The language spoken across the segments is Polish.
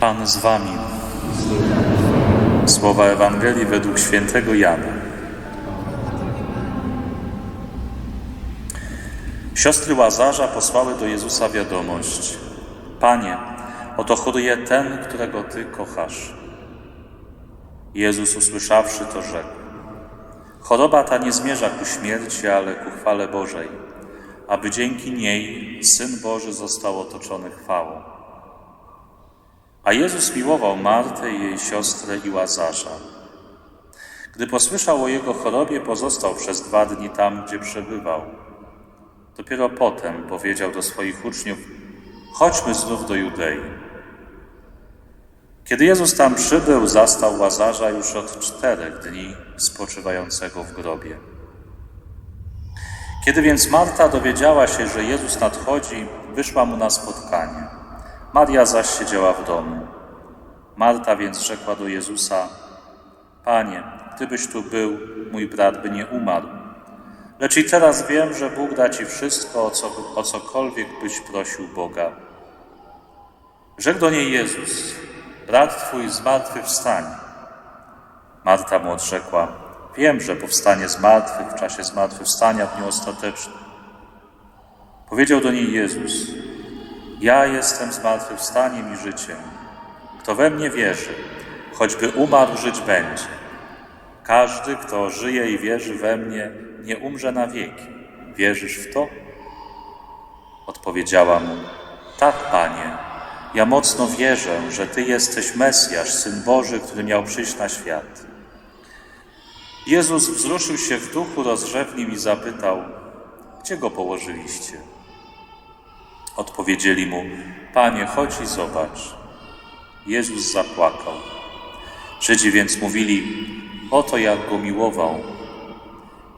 Pan z wami. Słowa Ewangelii według świętego Jana. Siostry Łazarza posłały do Jezusa wiadomość: Panie, oto choruje ten, którego Ty kochasz. Jezus usłyszawszy to rzekł: Choroba ta nie zmierza ku śmierci, ale ku chwale Bożej, aby dzięki niej Syn Boży został otoczony chwałą. A Jezus miłował Martę i jej siostrę i Łazarza. Gdy posłyszał o jego chorobie, pozostał przez dwa dni tam, gdzie przebywał. Dopiero potem powiedział do swoich uczniów: Chodźmy znów do Judei. Kiedy Jezus tam przybył, zastał Łazarza już od czterech dni spoczywającego w grobie. Kiedy więc Marta dowiedziała się, że Jezus nadchodzi, wyszła mu na spotkanie. Maria zaś siedziała w domu. Marta więc rzekła do Jezusa: Panie, gdybyś tu był, mój brat by nie umarł. Lecz i teraz wiem, że Bóg da ci wszystko, o, co, o cokolwiek byś prosił Boga. Rzekł do niej Jezus: Brat twój zmartwychwstanie. Marta mu odrzekła: Wiem, że powstanie z w czasie zmartwychwstania w dniu ostatecznym. Powiedział do niej Jezus: Ja jestem zmartwychwstaniem i życiem. Kto we mnie wierzy, choćby umarł, żyć będzie. Każdy, kto żyje i wierzy we mnie, nie umrze na wieki. Wierzysz w to? Odpowiedziała mu: Tak, panie. Ja mocno wierzę, że Ty jesteś Mesjasz, Syn Boży, który miał przyjść na świat. Jezus wzruszył się w duchu, rozrzewnił i zapytał: Gdzie go położyliście? Odpowiedzieli mu: Panie, chodź i zobacz. Jezus zapłakał. Żydzi więc mówili: Oto jak go miłował.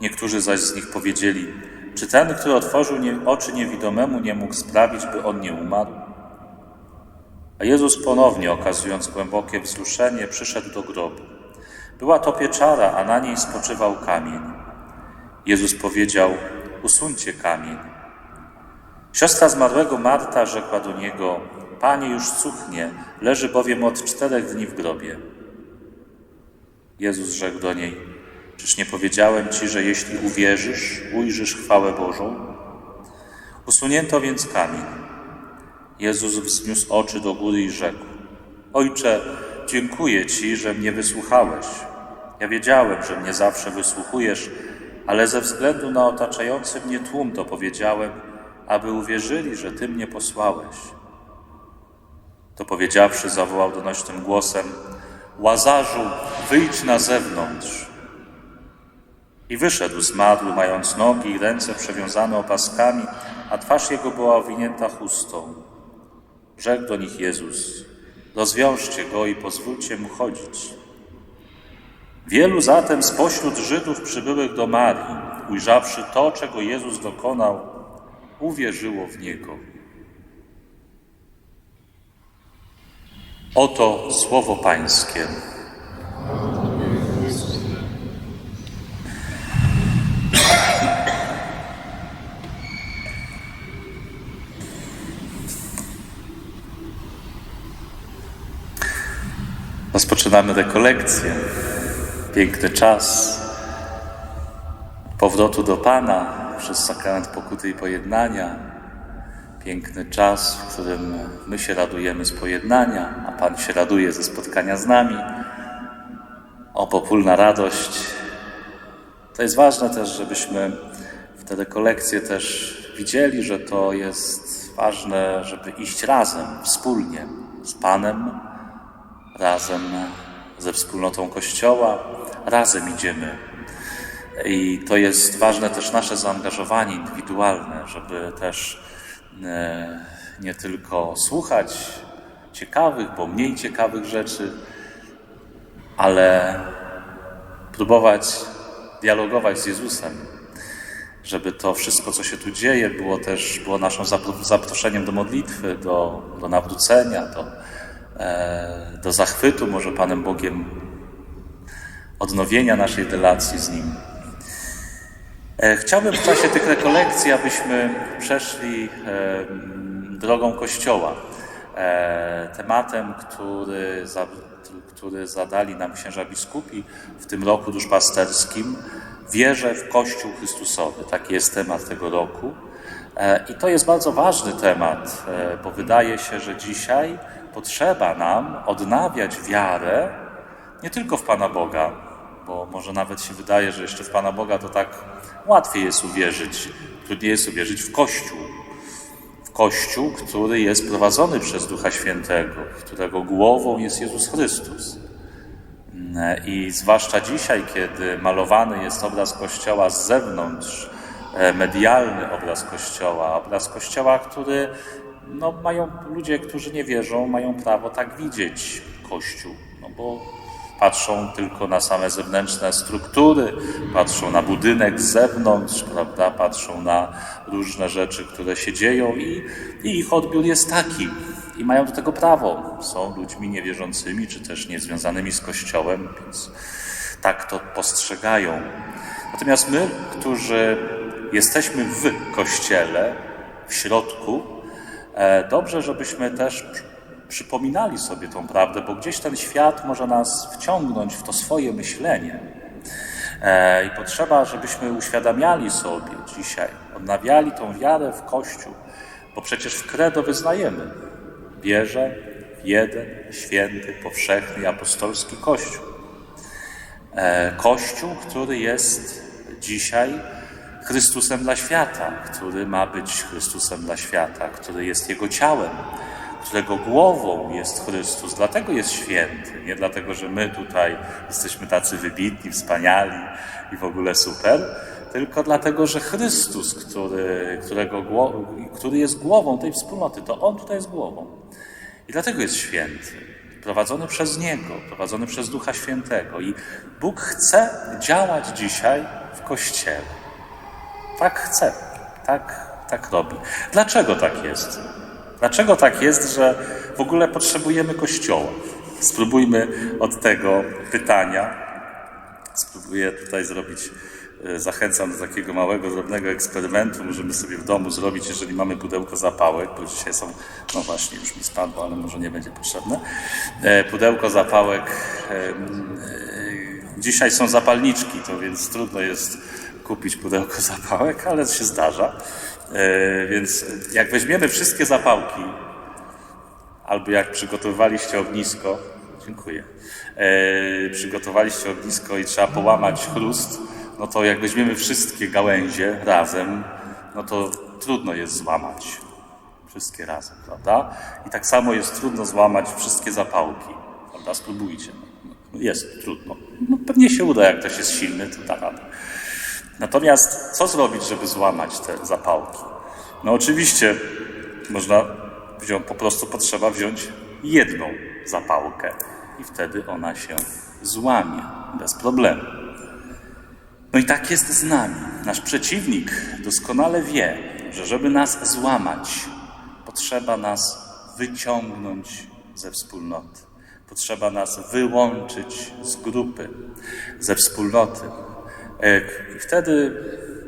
Niektórzy zaś z nich powiedzieli: Czy ten, który otworzył oczy niewidomemu, nie mógł sprawić, by on nie umarł? A Jezus ponownie, okazując głębokie wzruszenie, przyszedł do grobu. Była to pieczara, a na niej spoczywał kamień. Jezus powiedział: Usuńcie kamień. Siostra zmarłego Marta rzekła do niego: Panie, już cuchnie, leży bowiem od czterech dni w grobie. Jezus rzekł do niej: Czyż nie powiedziałem ci, że jeśli uwierzysz, ujrzysz chwałę Bożą? Usunięto więc kamień. Jezus wzniósł oczy do góry i rzekł: Ojcze, dziękuję Ci, że mnie wysłuchałeś. Ja wiedziałem, że mnie zawsze wysłuchujesz, ale ze względu na otaczający mnie tłum to powiedziałem, aby uwierzyli, że Ty mnie posłałeś. To powiedziawszy, zawołał donośnym głosem: Łazarzu, wyjdź na zewnątrz. I wyszedł zmarły, mając nogi i ręce przewiązane opaskami, a twarz jego była owinięta chustą. Rzekł do nich Jezus: Rozwiążcie go i pozwólcie mu chodzić. Wielu zatem spośród Żydów przybyłych do Marii, ujrzawszy to, czego Jezus dokonał, uwierzyło w niego. Oto słowo Pańskie. Rozpoczynamy rekolekcję. Piękny czas powrotu do Pana przez sakrament pokuty i pojednania. Piękny czas, w którym my się radujemy z pojednania, a Pan się raduje ze spotkania z nami. Obopólna radość. To jest ważne też, żebyśmy w te rekolekcje też widzieli, że to jest ważne, żeby iść razem, wspólnie z Panem, razem ze wspólnotą Kościoła, razem idziemy. I to jest ważne też nasze zaangażowanie indywidualne, żeby też e, nie tylko słuchać ciekawych, bo mniej ciekawych rzeczy, ale próbować dialogować z Jezusem, żeby to wszystko, co się tu dzieje, było też było naszym zaproszeniem do modlitwy, do, do nawrócenia, do, e, do zachwytu może Panem Bogiem, odnowienia naszej relacji z Nim. E, chciałbym w czasie tych rekolekcji, abyśmy przeszli e, drogą Kościoła, E, tematem, który, który zadali nam księża biskupi w tym roku duszpasterskim, wierzę w Kościół Chrystusowy. Taki jest temat tego roku. I to jest bardzo ważny temat, bo wydaje się, że dzisiaj potrzeba nam odnawiać wiarę nie tylko w Pana Boga, bo może nawet się wydaje, że jeszcze w Pana Boga to tak łatwiej jest uwierzyć, trudniej jest uwierzyć w Kościół. W Kościół, który jest prowadzony przez Ducha Świętego, którego głową jest Jezus Chrystus. I zwłaszcza dzisiaj, kiedy malowany jest obraz Kościoła z zewnątrz, e, medialny obraz Kościoła, obraz Kościoła, który no, mają ludzie, którzy nie wierzą, mają prawo tak widzieć Kościół, no bo patrzą tylko na same zewnętrzne struktury, patrzą na budynek z zewnątrz, prawda? patrzą na różne rzeczy, które się dzieją i, i ich odbiór jest taki. I mają do tego prawo. Są ludźmi niewierzącymi, czy też niezwiązanymi z Kościołem, więc tak to postrzegają. Natomiast my, którzy jesteśmy w Kościele, w środku, e, dobrze, żebyśmy też przypominali sobie tą prawdę, bo gdzieś ten świat może nas wciągnąć w to swoje myślenie. E, I potrzeba, żebyśmy uświadamiali sobie dzisiaj, odnawiali tą wiarę w Kościół, bo przecież w credo wyznajemy. Wierzę w jeden, święty, powszechny, apostolski Kościół. E, Kościół, który jest dzisiaj Chrystusem dla świata, który ma być Chrystusem dla świata, który jest Jego ciałem, którego głową jest Chrystus, dlatego jest święty. Nie dlatego, że my tutaj jesteśmy tacy wybitni, wspaniali i w ogóle super, tylko dlatego, że Chrystus, który, którego, który jest głową tej wspólnoty, to On tutaj jest głową. I dlatego jest święty. Prowadzony przez Niego, prowadzony przez Ducha Świętego. I Bóg chce działać dzisiaj w Kościele. Tak chce, tak, tak robi. Dlaczego tak jest? Dlaczego tak jest, że w ogóle potrzebujemy Kościoła? Spróbujmy od tego pytania. Spróbuję tutaj zrobić, e, zachęcam do takiego małego, drobnego eksperymentu. Możemy sobie w domu zrobić, jeżeli mamy pudełko zapałek, bo dzisiaj są, no właśnie, już mi spadło, ale może nie będzie potrzebne. E, pudełko zapałek. E, dzisiaj są zapalniczki, to więc trudno jest kupić pudełko zapałek, ale się zdarza. E, więc jak weźmiemy wszystkie zapałki, albo jak przygotowaliście ognisko, dziękuję, e, przygotowaliście ognisko i trzeba połamać chrust, no to jak weźmiemy wszystkie gałęzie razem, no to trudno jest złamać. Wszystkie razem, prawda? I tak samo jest trudno złamać wszystkie zapałki, prawda? Spróbujcie. Jest trudno. No, pewnie się uda, jak ktoś jest silny, to da radę. Natomiast co zrobić, żeby złamać te zapałki? No oczywiście można wziąć, po prostu potrzeba wziąć jedną zapałkę i wtedy ona się złamie bez problemu. No i tak jest z nami. Nasz przeciwnik doskonale wie, że żeby nas złamać, potrzeba nas wyciągnąć ze wspólnoty. Potrzeba nas wyłączyć z grupy, ze wspólnoty. E, I wtedy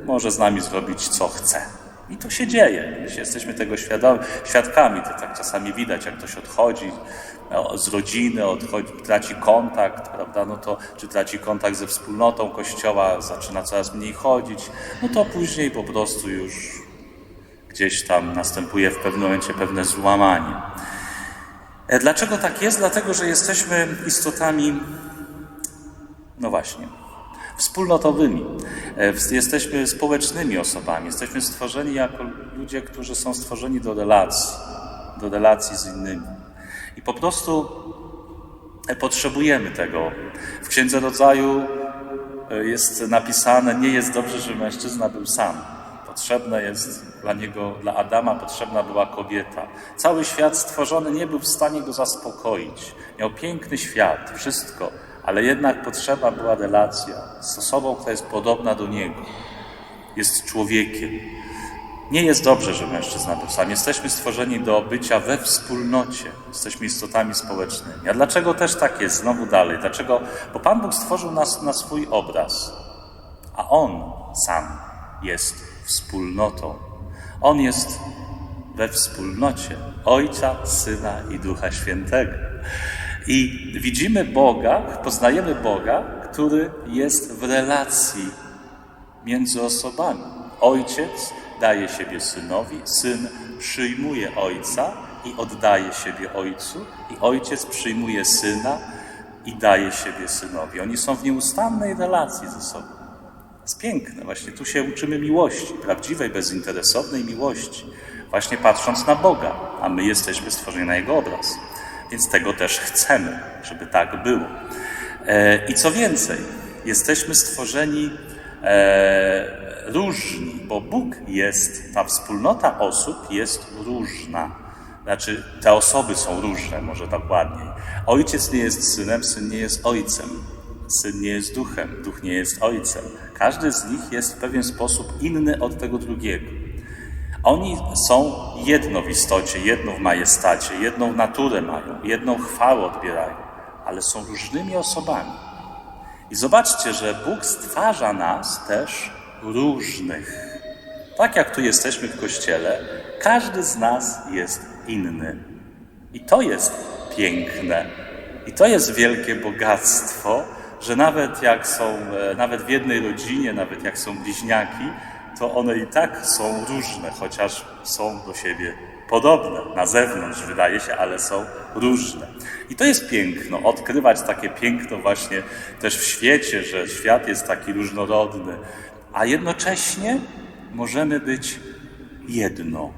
może z nami zrobić, co chce. I to się dzieje. Jesteśmy tego świadomi, świadkami, to tak czasami widać, jak ktoś odchodzi no, z rodziny, odchodzi, traci kontakt, prawda? No to, czy traci kontakt ze wspólnotą kościoła, zaczyna coraz mniej chodzić, no to później po prostu już gdzieś tam następuje w pewnym momencie pewne złamanie. E, dlaczego tak jest? Dlatego, że jesteśmy istotami, no właśnie, wspólnotowymi. E, jesteśmy społecznymi osobami. Jesteśmy stworzeni jako ludzie, którzy są stworzeni do relacji, do relacji z innymi. I po prostu e, potrzebujemy tego. W Księdze Rodzaju e, jest napisane: Nie jest dobrze, że mężczyzna był sam. Potrzebna jest dla niego, dla Adama potrzebna była kobieta. Cały świat stworzony nie był w stanie go zaspokoić. Miał piękny świat, wszystko ale jednak potrzeba była relacja z osobą, która jest podobna do niego, jest człowiekiem. Nie jest dobrze, że mężczyzna był sam. Jesteśmy stworzeni do bycia we wspólnocie. Jesteśmy istotami społecznymi. A dlaczego też tak jest? Znowu dalej. Dlaczego? Bo Pan Bóg stworzył nas na swój obraz, a On sam jest wspólnotą. On jest we wspólnocie Ojca, Syna i Ducha Świętego. I widzimy Boga, poznajemy Boga, który jest w relacji między osobami. Ojciec daje siebie synowi, syn przyjmuje ojca i oddaje siebie ojcu, i ojciec przyjmuje syna i daje siebie synowi. Oni są w nieustannej relacji ze sobą. To jest piękne. Właśnie tu się uczymy miłości, prawdziwej, bezinteresownej miłości, właśnie patrząc na Boga, a my jesteśmy stworzeni na Jego obraz. Więc tego też chcemy, żeby tak było. E, I co więcej, jesteśmy stworzeni e, różni, bo Bóg jest, ta wspólnota osób jest różna. Znaczy, te osoby są różne, może dokładniej. Ojciec nie jest synem, syn nie jest ojcem. Syn nie jest duchem, duch nie jest ojcem. Każdy z nich jest w pewien sposób inny od tego drugiego. Oni są jedno w istocie, jedno w majestacie, jedną naturę mają, jedną chwałę odbierają, ale są różnymi osobami. I zobaczcie, że Bóg stwarza nas też różnych. Tak jak tu jesteśmy w kościele, każdy z nas jest inny. I to jest piękne. I to jest wielkie bogactwo, że nawet jak są, e, nawet w jednej rodzinie, nawet jak są bliźniaki, to one i tak są różne, chociaż są do siebie podobne. Na zewnątrz wydaje się, ale są różne. I to jest piękno, odkrywać takie piękno właśnie też w świecie, że świat jest taki różnorodny, a jednocześnie możemy być jedno.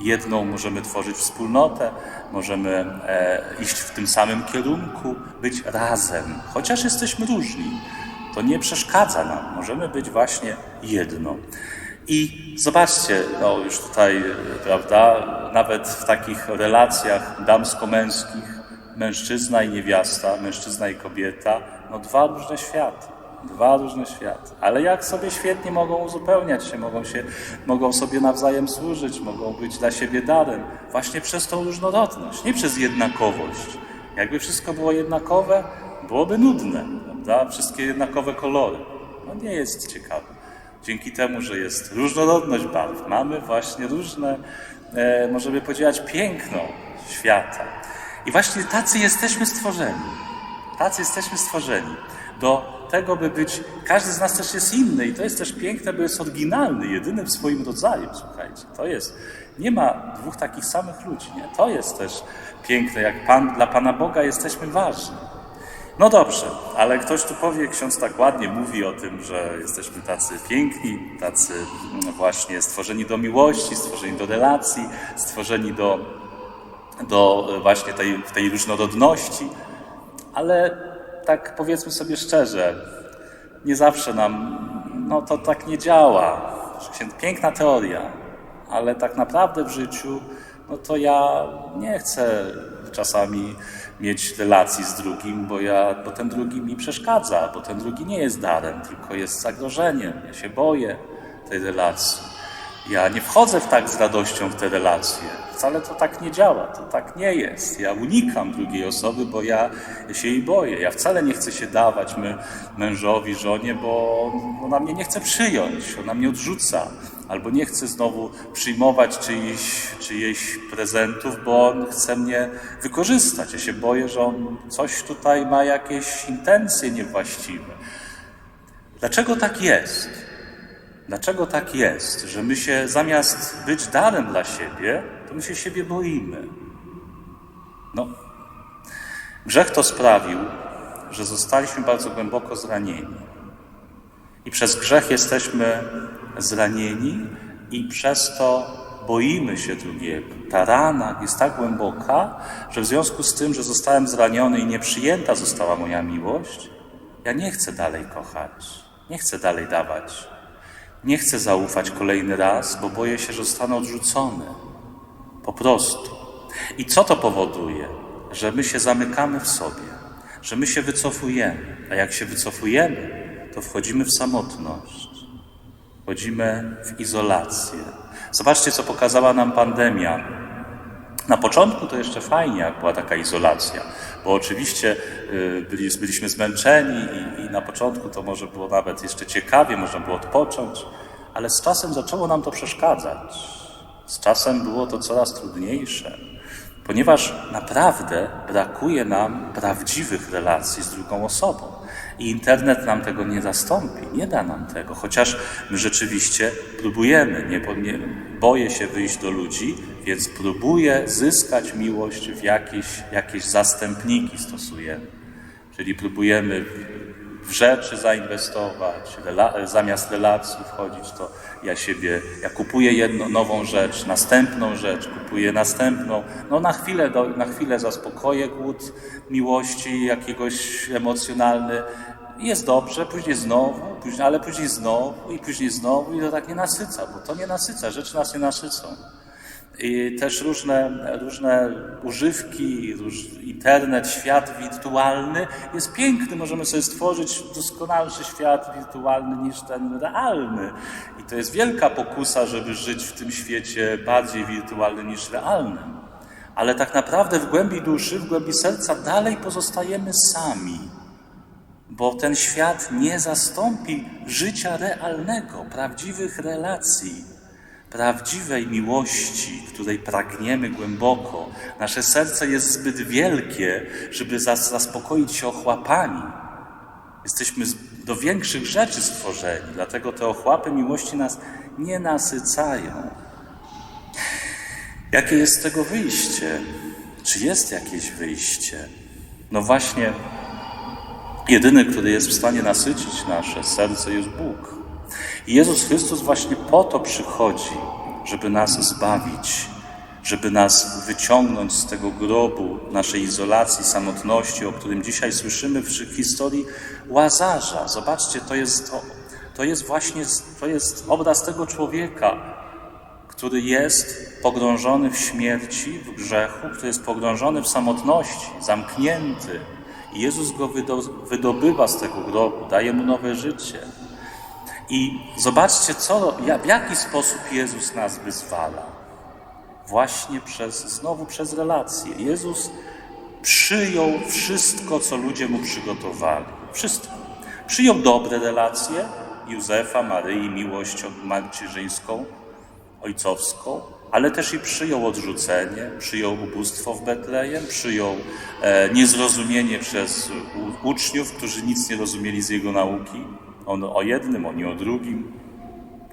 Jedną możemy tworzyć wspólnotę, możemy e, iść w tym samym kierunku, być razem, chociaż jesteśmy różni. To nie przeszkadza nam, możemy być właśnie jedno. I zobaczcie, no już tutaj, e, prawda, nawet w takich relacjach damsko-męskich, mężczyzna i niewiasta, mężczyzna i kobieta, no dwa różne światy. Dwa różne światy. Ale jak sobie świetnie mogą uzupełniać się, mogą, się, mogą sobie nawzajem służyć, mogą być dla siebie darem, właśnie przez tą różnorodność, nie przez jednakowość. Jakby wszystko było jednakowe, byłoby nudne, prawda? Wszystkie jednakowe kolory. No nie jest ciekawe. Dzięki temu, że jest różnorodność barw, mamy właśnie różne, e, możemy podzielać piękno świata. I właśnie tacy jesteśmy stworzeni. Tacy jesteśmy stworzeni do tego, by być. Każdy z nas też jest inny i to jest też piękne, bo jest oryginalny, jedyny w swoim rodzaju. Słuchajcie, to jest. Nie ma dwóch takich samych ludzi. Nie? To jest też piękne, jak Pan, dla Pana Boga jesteśmy ważni. No dobrze, ale ktoś tu powie, ksiądz tak ładnie mówi o tym, że jesteśmy tacy piękni, tacy właśnie stworzeni do miłości, stworzeni do relacji, stworzeni do, do właśnie tej, tej różnorodności, ale tak powiedzmy sobie szczerze, nie zawsze nam, no to tak nie działa. Piękna teoria, ale tak naprawdę w życiu, no to ja nie chcę czasami mieć relacji z drugim, bo, ja, bo ten drugi mi przeszkadza, bo ten drugi nie jest darem, tylko jest zagrożeniem. Ja się boję tej relacji. Ja nie wchodzę w tak z radością w te relacje. Wcale to tak nie działa, to tak nie jest. Ja unikam drugiej osoby, bo ja się jej boję. Ja wcale nie chcę się dawać mężowi, żonie, bo ona mnie nie chce przyjąć, ona mnie odrzuca. Albo nie chce znowu przyjmować czyichś, czyjejś prezentów, bo on chce mnie wykorzystać. Ja się boję, że on coś tutaj ma jakieś intencje niewłaściwe. Dlaczego tak jest? Dlaczego tak jest, że my się zamiast być darem dla siebie, to my się siebie boimy? No, grzech to sprawił, że zostaliśmy bardzo głęboko zranieni. I przez grzech jesteśmy zranieni i przez to boimy się drugiego. Ta rana jest tak głęboka, że w związku z tym, że zostałem zraniony i nieprzyjęta została moja miłość, ja nie chcę dalej kochać, nie chcę dalej dawać. Nie chcę zaufać kolejny raz, bo boję się, że zostanę odrzucony. Po prostu. I co to powoduje? Że my się zamykamy w sobie, że my się wycofujemy. A jak się wycofujemy, to wchodzimy w samotność, wchodzimy w izolację. Zobaczcie, co pokazała nam pandemia. Na początku to jeszcze fajnie, jak była taka izolacja, bo oczywiście y, byliśmy zmęczeni i, i na początku to może było nawet jeszcze ciekawie, można było odpocząć, ale z czasem zaczęło nam to przeszkadzać. Z czasem było to coraz trudniejsze, ponieważ naprawdę brakuje nam prawdziwych relacji z drugą osobą. I internet nam tego nie zastąpi, nie da nam tego, chociaż my rzeczywiście próbujemy. Nie, nie, boję się wyjść do ludzi, więc próbuję zyskać miłość w jakieś, jakieś zastępniki stosujemy. Czyli próbujemy w rzeczy zainwestować, zamiast relacji wchodzić, to ja siebie, ja kupuję jedną nową rzecz, następną rzecz, kupuję następną. No na chwilę, do, na chwilę zaspokoję głód miłości, jakiegoś emocjonalny. Jest dobrze, później znowu, później, ale później znowu i później znowu i to tak nie nasyca, bo to nie nasyca, rzeczy nas nie nasycą. I też różne, różne używki, internet, świat wirtualny jest piękny. Możemy sobie stworzyć doskonalszy świat wirtualny niż ten realny. I to jest wielka pokusa, żeby żyć w tym świecie bardziej wirtualnym niż realnym. Ale tak naprawdę w głębi duszy, w głębi serca dalej pozostajemy sami. Bo ten świat nie zastąpi życia realnego, prawdziwych relacji prawdziwej miłości, której pragniemy głęboko. Nasze serce jest zbyt wielkie, żeby zas- zaspokoić się ochłapami. Jesteśmy do większych rzeczy stworzeni, dlatego te ochłapy miłości nas nie nasycają. Jakie jest z tego wyjście? Czy jest jakieś wyjście? No właśnie, jedyny, który jest w stanie nasycić nasze serce, jest Bóg. I Jezus Chrystus właśnie po to przychodzi, żeby nas zbawić, żeby nas wyciągnąć z tego grobu naszej izolacji, samotności, o którym dzisiaj słyszymy w historii Łazarza. Zobaczcie, to jest, to, to jest właśnie to jest obraz tego człowieka, który jest pogrążony w śmierci, w grzechu, który jest pogrążony w samotności, zamknięty. I Jezus go wydo- wydobywa z tego grobu, daje mu nowe życie. I zobaczcie, co, w jaki sposób Jezus nas wyzwala. Właśnie przez, znowu przez relacje. Jezus przyjął wszystko, co ludzie mu przygotowali. Wszystko. Przyjął dobre relacje Józefa, Maryi, miłość macierzyńską, ojcowską, ale też i przyjął odrzucenie, przyjął ubóstwo w Betlejem, przyjął e, niezrozumienie przez uczniów, którzy nic nie rozumieli z jego nauki. On o jednym, oni o drugim.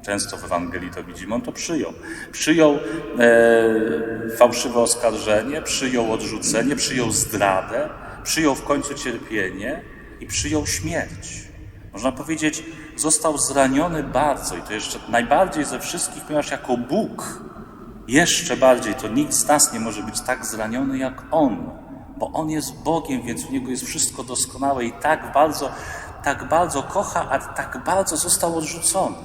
Często w Ewangelii to widzimy, on to przyjął. Przyjął e, fałszywe oskarżenie, przyjął odrzucenie, przyjął zdradę, przyjął w końcu cierpienie i przyjął śmierć. Można powiedzieć, został zraniony bardzo i to jeszcze najbardziej ze wszystkich, ponieważ jako Bóg jeszcze bardziej, to nikt z nas nie może być tak zraniony jak On, bo On jest Bogiem, więc u Niego jest wszystko doskonałe i tak bardzo, tak bardzo kocha, a tak bardzo został odrzucony.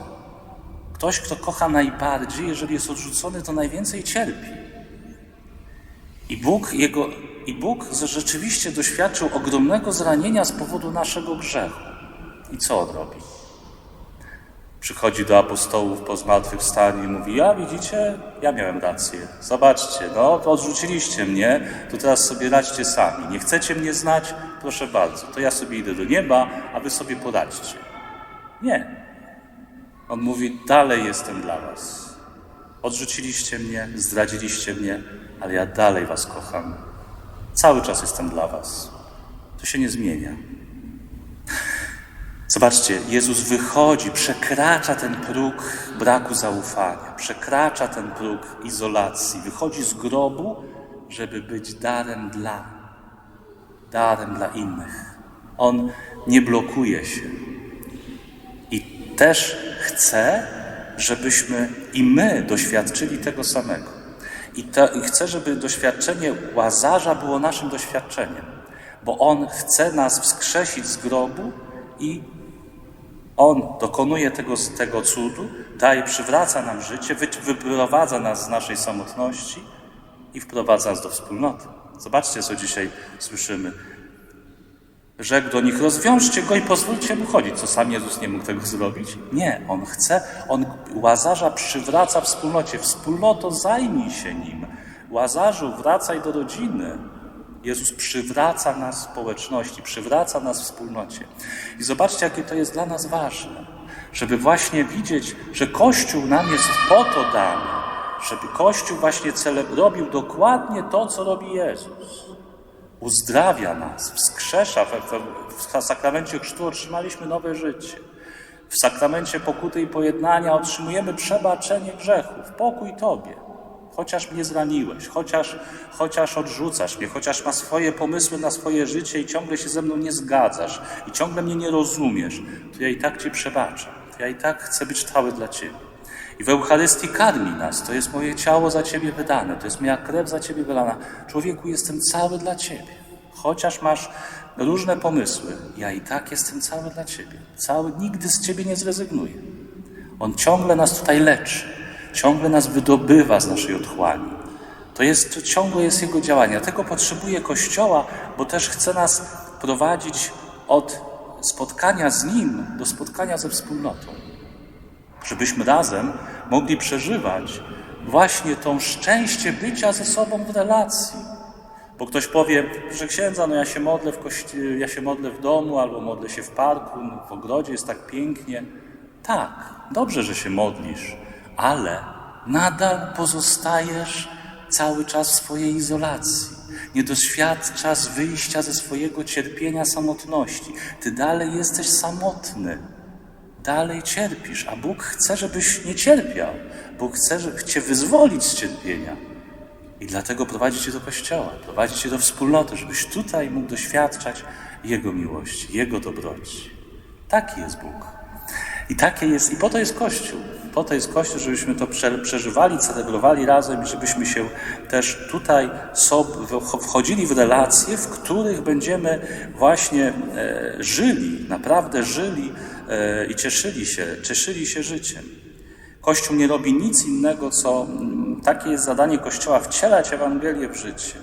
Ktoś, kto kocha najbardziej, jeżeli jest odrzucony, to najwięcej cierpi. I Bóg, jego, I Bóg rzeczywiście doświadczył ogromnego zranienia z powodu naszego grzechu. I co on robi? Przychodzi do apostołów po zmartwychwstaniu i mówi: Ja widzicie, ja miałem rację. Zobaczcie, no, odrzuciliście mnie, to teraz sobie radźcie sami. Nie chcecie mnie znać? Proszę bardzo, to ja sobie idę do nieba, a wy sobie poradźcie. Nie. On mówi: Dalej jestem dla was. Odrzuciliście mnie, zdradziliście mnie, ale ja dalej was kocham. Cały czas jestem dla was. To się nie zmienia. Zobaczcie, Jezus wychodzi, przekracza ten próg braku zaufania, przekracza ten próg izolacji, wychodzi z grobu, żeby być darem dla, darem dla innych. On nie blokuje się. I też chce, żebyśmy i my doświadczyli tego samego. I, to, I chcę, żeby doświadczenie łazarza było naszym doświadczeniem, bo on chce nas wskrzesić z grobu i on dokonuje tego, tego cudu, daje, przywraca nam życie, wy, wyprowadza nas z naszej samotności i wprowadza nas do wspólnoty. Zobaczcie, co dzisiaj słyszymy. Rzekł do nich, rozwiążcie go i pozwólcie mu chodzić. Co sam Jezus nie mógł tego zrobić? Nie, on chce, on Łazarza przywraca wspólnocie. Wspólnoto zajmij się nim. Łazarzu, wracaj do rodziny. Jezus przywraca nas społeczności, przywraca nas wspólnocie. I zobaczcie, jakie to jest dla nas ważne, żeby właśnie widzieć, że Kościół nam jest po to dany, żeby Kościół właśnie cele- robił dokładnie to, co robi Jezus. Uzdrawia nas, wskrzesza. W, sakramencie chrztu otrzymaliśmy nowe życie. W sakramencie pokuty i pojednania otrzymujemy przebaczenie grzechów, pokój Tobie. Chociaż mnie zraniłeś, chociaż, chociaż odrzucasz mnie, chociaż ma swoje pomysły na swoje życie i ciągle się ze mną nie zgadzasz i ciągle mnie nie rozumiesz, to ja i tak Cię przebaczam. Ja i tak chcę być trwały dla Ciebie. I w Eucharystii karmi nas. To jest moje ciało za Ciebie wydane, to jest moja krew za Ciebie wylana. Człowieku, jestem cały dla Ciebie. Chociaż masz różne pomysły, ja i tak jestem cały dla Ciebie. Cały, nigdy z Ciebie nie zrezygnuję. On ciągle nas tutaj leczy, ciągle nas wydobywa z naszej otchłani. To jest, ciągłe jest Jego działanie. Tego potrzebuje Kościoła, bo też chce nas prowadzić od spotkania z Nim do spotkania ze wspólnotą. Żebyśmy razem mogli przeżywać właśnie to szczęście bycia ze sobą w relacji. Bo ktoś powie, że księdza, no ja się modlę w kości- ja się modlę w domu, albo modlę się w parku, no w ogrodzie jest tak pięknie. Tak, dobrze, że się modlisz, ale nadal pozostajesz cały czas w swojej izolacji. Nie doświadczasz wyjścia ze swojego cierpienia samotności. Ty dalej jesteś samotny. Dalej cierpisz, a Bóg chce, żebyś nie cierpiał. Bóg chce żeby cię wyzwolić z cierpienia. I dlatego prowadzi cię do kościoła, prowadzi cię do wspólnoty, żebyś tutaj mógł doświadczać Jego miłości, Jego dobroci. Taki jest Bóg. I takie jest, i po to jest Kościół. Po to jest Kościół, żebyśmy to prze, przeżywali, celebrowali razem i żebyśmy się też tutaj wchodzili w relacje, w których będziemy właśnie e, żyli, naprawdę żyli i cieszyli się, cieszyli się życiem. Kościół nie robi nic innego, co mm, takie jest zadanie Kościoła wcielać Ewangelię w życie.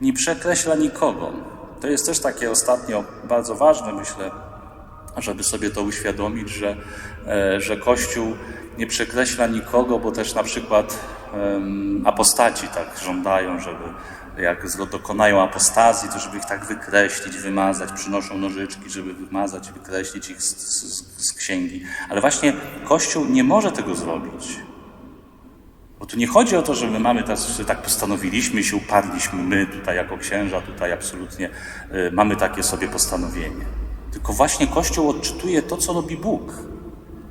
Nie przekreśla nikogo. To jest też takie ostatnio bardzo ważne, myślę, żeby sobie to uświadomić, że, e, że Kościół nie przekreśla nikogo, bo też na przykład apostaci tak żądają, żeby jak dokonają apostazji, to żeby ich tak wykreślić, wymazać, przynoszą nożyczki, żeby wymazać wykreślić ich z, z, z księgi. Ale właśnie Kościół nie może tego zrobić. Bo tu nie chodzi o to, że my mamy teraz, że tak postanowiliśmy się uparliśmy, my tutaj jako księża, tutaj absolutnie y, mamy takie sobie postanowienie. Tylko właśnie Kościół odczytuje to, co robi Bóg.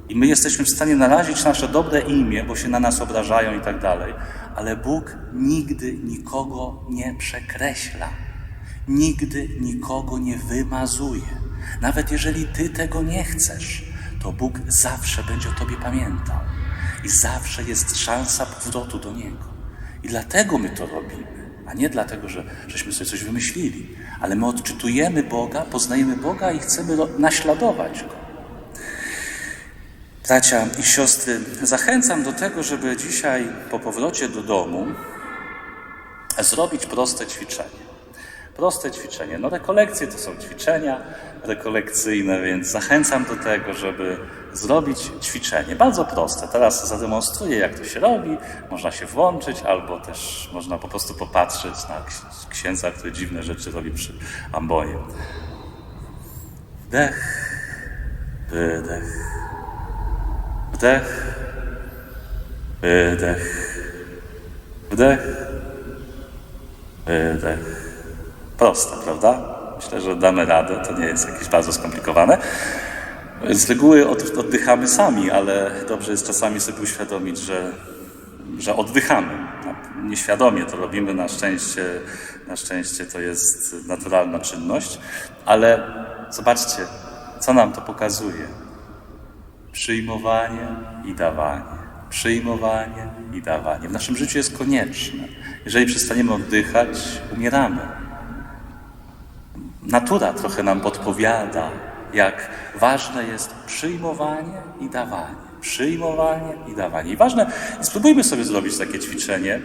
I my jesteśmy w stanie narazić nasze dobre imię, bo się na nas obrażają i tak dalej. Ale Bóg nigdy nikogo nie przekreśla. Nigdy nikogo nie wymazuje. Nawet jeżeli ty tego nie chcesz, to Bóg zawsze będzie o tobie pamiętał. I zawsze jest szansa powrotu do Niego. I dlatego my to robimy, a nie dlatego, że żeśmy sobie coś wymyślili. Ale my odczytujemy Boga, poznajemy Boga i chcemy naśladować Go. Bracia i siostry, zachęcam do tego, żeby dzisiaj po powrocie do domu zrobić proste ćwiczenie. Proste ćwiczenie. No rekolekcje to są ćwiczenia rekolekcyjne, więc zachęcam do tego, żeby zrobić ćwiczenie. Bardzo proste. Teraz zademonstruję, jak to się robi. Można się włączyć, albo też można po prostu popatrzeć na ks- księdza, który dziwne rzeczy robi przy ambonie. Wdech, wydech, wdech, wydech, wdech, wydech. Proste, prawda? Myślę, że damy radę, to nie jest jakieś bardzo skomplikowane. Z reguły od, oddychamy sami, ale dobrze jest czasami sobie uświadomić, że, że oddychamy. Nieświadomie to robimy, na szczęście, na szczęście to jest naturalna czynność, ale zobaczcie, co nam to pokazuje. Przyjmowanie i dawanie. Przyjmowanie i dawanie. W naszym życiu jest konieczne. Jeżeli przestaniemy oddychać, umieramy. Natura trochę nam podpowiada, jak ważne jest przyjmowanie i dawanie. Przyjmowanie i dawanie. I ważne, spróbujmy sobie zrobić takie ćwiczenie,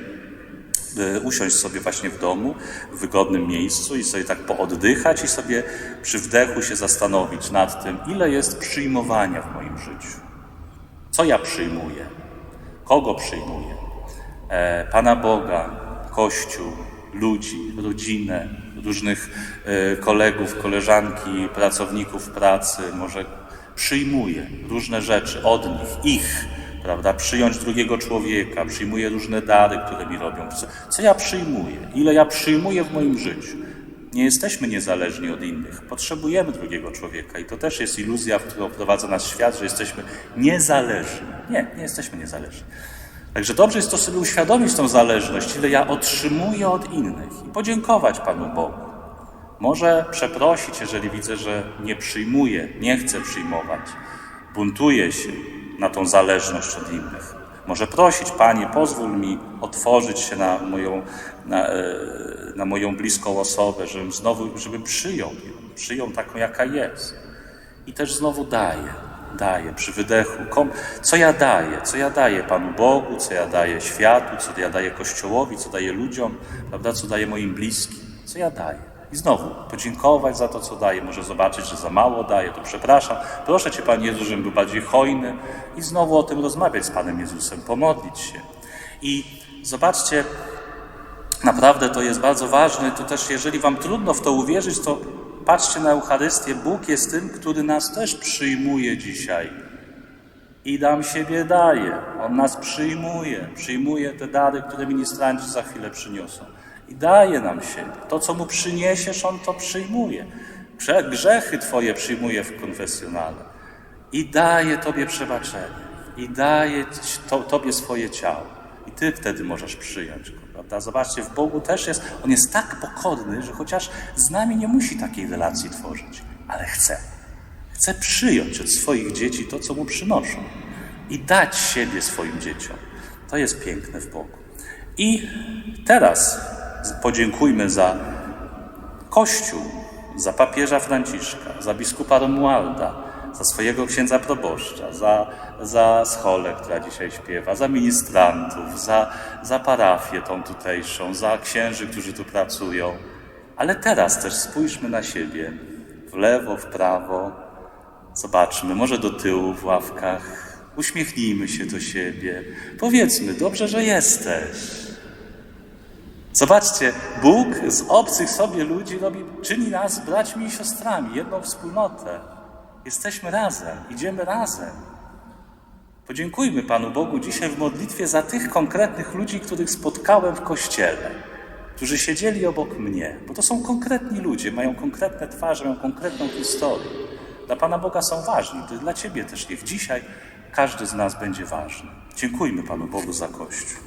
usiąść sobie właśnie w domu, w wygodnym miejscu i sobie tak pooddychać i sobie przy wdechu się zastanowić nad tym, ile jest przyjmowania w moim życiu. Co ja przyjmuję? Kogo przyjmuję? E, Pana Boga, Kościół, ludzi, rodzinę, różnych e, kolegów, koleżanki, pracowników pracy. Może przyjmuję różne rzeczy od nich, ich, prawda? Przyjąć drugiego człowieka, przyjmuję różne dary, które mi robią. Co, co ja przyjmuję? Ile ja przyjmuję w moim życiu? Nie jesteśmy niezależni od innych. Potrzebujemy drugiego człowieka i to też jest iluzja, w którą prowadza nas świat, że jesteśmy niezależni. Nie, nie jesteśmy niezależni. Także dobrze jest to sobie uświadomić tą zależność, ile ja otrzymuję od innych i podziękować Panu Bogu. Może przeprosić, jeżeli widzę, że nie przyjmuję, nie chcę przyjmować, buntuję się na tą zależność od innych. Może prosić, Panie, pozwól mi otworzyć się na moją, na, e, na moją bliską osobę, żebym znowu, żebym przyjął ją, przyjął taką, jaka jest. I też znowu daję, daję przy wydechu. Co ja daję? Co ja daję Panu Bogu, co ja daję światu, co ja daję Kościołowi, co daję ludziom, prawda? co daję moim bliskim, co ja daję. I znowu podziękować za to, co daję. Może zobaczyć, że za mało daję, to przepraszam. Proszę Cię, Panie Jezu, żebym był bardziej hojny i znowu o tym rozmawiać z Panem Jezusem, pomodlić się. I zobaczcie, Naprawdę to jest bardzo ważne. To też, jeżeli Wam trudno w to uwierzyć, to patrzcie na Eucharystię. Bóg jest tym, który nas też przyjmuje dzisiaj. I nam siebie daje. On nas przyjmuje. Przyjmuje te dary, które ministranci za chwilę przyniosą. I daje nam siebie. To, co Mu przyniesiesz, On to przyjmuje. Grze- Grzechy Twoje przyjmuje w konfesjonale. I daje Tobie przebaczenie. I daje to, Tobie swoje ciało. I Ty wtedy możesz przyjąć Go, prawda? Zobaczcie, w Bogu też jest, On jest tak pokorny, że chociaż z nami nie musi takiej relacji tworzyć, ale chce. Chce przyjąć od swoich dzieci to, co Mu przynoszą. I dać siebie swoim dzieciom. To jest piękne w Bogu. I teraz podziękujmy za Kościół, za papieża Franciszka, za biskupa Romualda, za swojego księdza proboszcza, za, za scholę, która dzisiaj śpiewa, za ministrantów, za, za parafię tą tutejszą, za księży, którzy tu pracują. Ale teraz też spójrzmy na siebie, w lewo, w prawo, zobaczmy, może do tyłu w ławkach, uśmiechnijmy się do siebie, powiedzmy, dobrze, że jesteś. Zobaczcie, Bóg z obcych sobie ludzi robi, czyni nas braćmi i siostrami, jedną wspólnotę. Jesteśmy razem, idziemy razem. Podziękujmy Panu Bogu dzisiaj w modlitwie za tych konkretnych ludzi, których spotkałem w kościele, którzy siedzieli obok mnie, bo to są konkretni ludzie, mają konkretne twarze, mają konkretną historię. Dla Pana Boga są ważni, to dla Ciebie też niech dzisiaj każdy z nas będzie ważny. Dziękujmy Panu Bogu za Kościół.